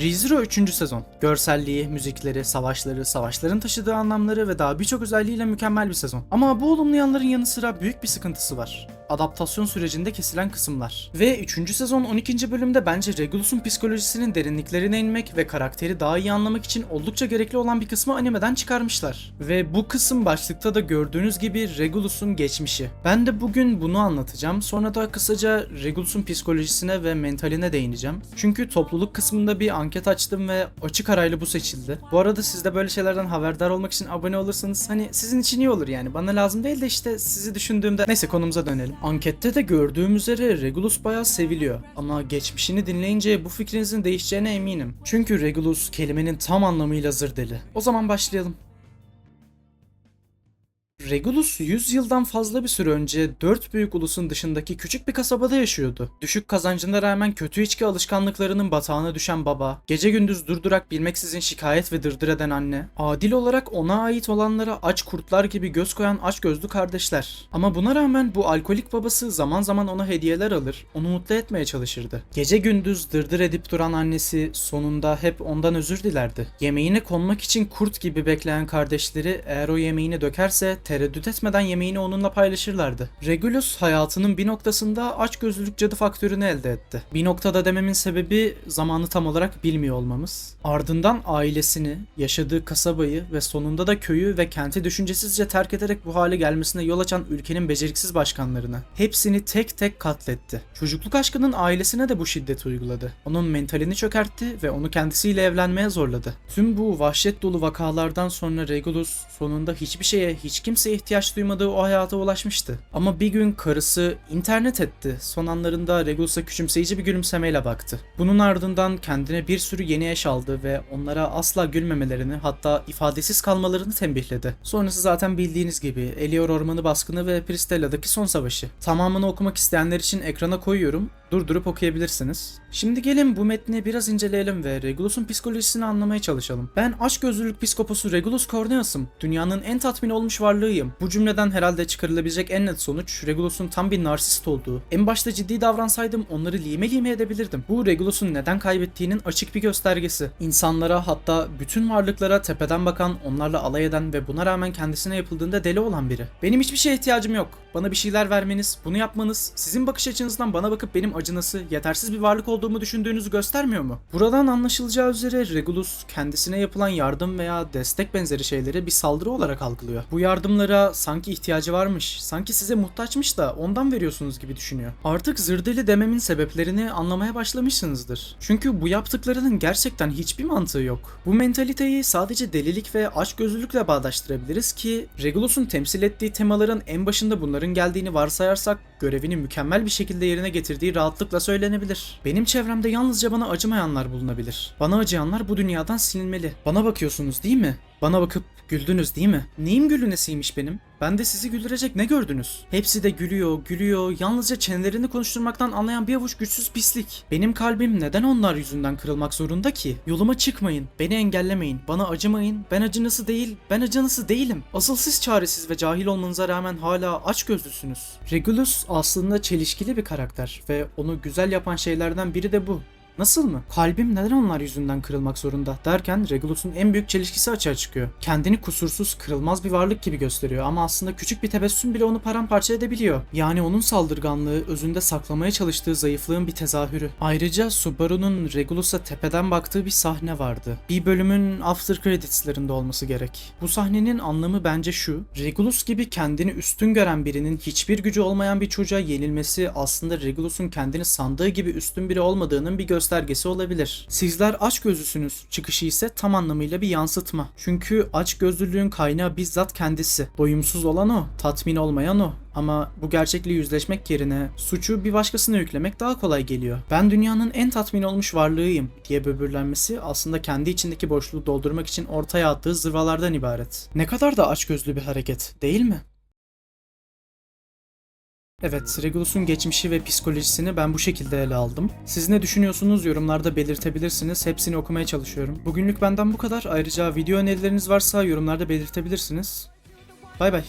ReZero 3. sezon. Görselliği, müzikleri, savaşları, savaşların taşıdığı anlamları ve daha birçok özelliğiyle mükemmel bir sezon. Ama bu olumlu yanların yanı sıra büyük bir sıkıntısı var. Adaptasyon sürecinde kesilen kısımlar. Ve 3. sezon 12. bölümde bence Regulus'un psikolojisinin derinliklerine inmek ve karakteri daha iyi anlamak için oldukça gerekli olan bir kısmı animeden çıkarmışlar. Ve bu kısım başlıkta da gördüğünüz gibi Regulus'un geçmişi. Ben de bugün bunu anlatacağım. Sonra da kısaca Regulus'un psikolojisine ve mentaline değineceğim. Çünkü topluluk kısmında bir anket açtım ve açık arayla bu seçildi. Bu arada siz de böyle şeylerden haberdar olmak için abone olursanız hani sizin için iyi olur yani. Bana lazım değil de işte sizi düşündüğümde. Neyse konumuza dönelim. Ankette de gördüğüm üzere Regulus bayağı seviliyor. Ama geçmişini dinleyince bu fikrinizin değişeceğine eminim. Çünkü Regulus kelimenin tam anlamıyla zır deli. O zaman başlayalım. Regulus 100 yıldan fazla bir süre önce dört büyük ulusun dışındaki küçük bir kasabada yaşıyordu. Düşük kazancına rağmen kötü içki alışkanlıklarının batağına düşen baba, gece gündüz durdurak bilmeksizin şikayet ve dırdır eden anne, adil olarak ona ait olanlara aç kurtlar gibi göz koyan aç gözlü kardeşler. Ama buna rağmen bu alkolik babası zaman zaman ona hediyeler alır, onu mutlu etmeye çalışırdı. Gece gündüz dırdır edip duran annesi sonunda hep ondan özür dilerdi. Yemeğine konmak için kurt gibi bekleyen kardeşleri eğer o yemeğini dökerse tereddüt etmeden yemeğini onunla paylaşırlardı. Regulus hayatının bir noktasında açgözlülük cadı faktörünü elde etti. Bir noktada dememin sebebi zamanı tam olarak bilmiyor olmamız. Ardından ailesini, yaşadığı kasabayı ve sonunda da köyü ve kenti düşüncesizce terk ederek bu hale gelmesine yol açan ülkenin beceriksiz başkanlarını. Hepsini tek tek katletti. Çocukluk aşkının ailesine de bu şiddeti uyguladı. Onun mentalini çökertti ve onu kendisiyle evlenmeye zorladı. Tüm bu vahşet dolu vakalardan sonra Regulus sonunda hiçbir şeye, hiç kimseye ihtiyaç duymadığı o hayata ulaşmıştı. Ama bir gün karısı internet etti. Son anlarında Regulus'a küçümseyici bir gülümsemeyle baktı. Bunun ardından kendine bir sürü yeni eş aldı ve onlara asla gülmemelerini hatta ifadesiz kalmalarını tembihledi. Sonrası zaten bildiğiniz gibi Elior Ormanı baskını ve Pristella'daki son savaşı. Tamamını okumak isteyenler için ekrana koyuyorum. Durdurup okuyabilirsiniz. Şimdi gelin bu metni biraz inceleyelim ve Regulus'un psikolojisini anlamaya çalışalım. Ben açgözlülük psikoposu Regulus Corneas'ım. Dünyanın en tatmin olmuş varlığıyım. Bu cümleden herhalde çıkarılabilecek en net sonuç Regulus'un tam bir narsist olduğu. En başta ciddi davransaydım onları lime lime edebilirdim. Bu Regulus'un neden kaybettiğinin açık bir göstergesi. İnsanlara hatta bütün varlıklara tepeden bakan, onlarla alay eden ve buna rağmen kendisine yapıldığında deli olan biri. Benim hiçbir şeye ihtiyacım yok. Bana bir şeyler vermeniz, bunu yapmanız, sizin bakış açınızdan bana bakıp benim acınası, yetersiz bir varlık olduğumu düşündüğünüzü göstermiyor mu? Buradan anlaşılacağı üzere Regulus kendisine yapılan yardım veya destek benzeri şeyleri bir saldırı olarak algılıyor. Bu yardımlara sanki ihtiyacı varmış, sanki size muhtaçmış da ondan veriyorsunuz gibi düşünüyor. Artık zırdeli dememin sebeplerini anlamaya başlamışsınızdır. Çünkü bu yaptıklarının gerçekten hiçbir mantığı yok. Bu mentaliteyi sadece delilik ve açgözlülükle bağdaştırabiliriz ki Regulus'un temsil ettiği temaların en başında bunların geldiğini varsayarsak görevini mükemmel bir şekilde yerine getirdiği rahatlıkla söylenebilir. Benim çevremde yalnızca bana acımayanlar bulunabilir. Bana acıyanlar bu dünyadan silinmeli. Bana bakıyorsunuz değil mi? Bana bakıp güldünüz değil mi? Neyim gülünesiymiş benim? Ben de sizi güldürecek ne gördünüz? Hepsi de gülüyor, gülüyor. Yalnızca çenelerini konuşturmaktan anlayan bir avuç güçsüz pislik. Benim kalbim neden onlar yüzünden kırılmak zorunda ki? Yoluma çıkmayın, beni engellemeyin, bana acımayın. Ben acınası değil, ben acınası değilim. Asıl siz çaresiz ve cahil olmanıza rağmen hala aç gözlüsünüz. Regulus aslında çelişkili bir karakter ve onu güzel yapan şeylerden biri de bu. Nasıl mı? Kalbim neden onlar yüzünden kırılmak zorunda derken Regulus'un en büyük çelişkisi açığa çıkıyor. Kendini kusursuz, kırılmaz bir varlık gibi gösteriyor ama aslında küçük bir tebessüm bile onu paramparça edebiliyor. Yani onun saldırganlığı özünde saklamaya çalıştığı zayıflığın bir tezahürü. Ayrıca Subaru'nun Regulus'a tepeden baktığı bir sahne vardı. Bir bölümün after credits'larında olması gerek. Bu sahnenin anlamı bence şu. Regulus gibi kendini üstün gören birinin hiçbir gücü olmayan bir çocuğa yenilmesi aslında Regulus'un kendini sandığı gibi üstün biri olmadığının bir göstergesi olabilir. Sizler açgözlüsünüz. Çıkışı ise tam anlamıyla bir yansıtma. Çünkü açgözlülüğün kaynağı bizzat kendisi. Doyumsuz olan o, tatmin olmayan o. Ama bu gerçekle yüzleşmek yerine suçu bir başkasına yüklemek daha kolay geliyor. Ben dünyanın en tatmin olmuş varlığıyım diye böbürlenmesi aslında kendi içindeki boşluğu doldurmak için ortaya attığı zırvalardan ibaret. Ne kadar da açgözlü bir hareket değil mi? Evet, Regulus'un geçmişi ve psikolojisini ben bu şekilde ele aldım. Siz ne düşünüyorsunuz yorumlarda belirtebilirsiniz. Hepsini okumaya çalışıyorum. Bugünlük benden bu kadar. Ayrıca video önerileriniz varsa yorumlarda belirtebilirsiniz. Bay bay.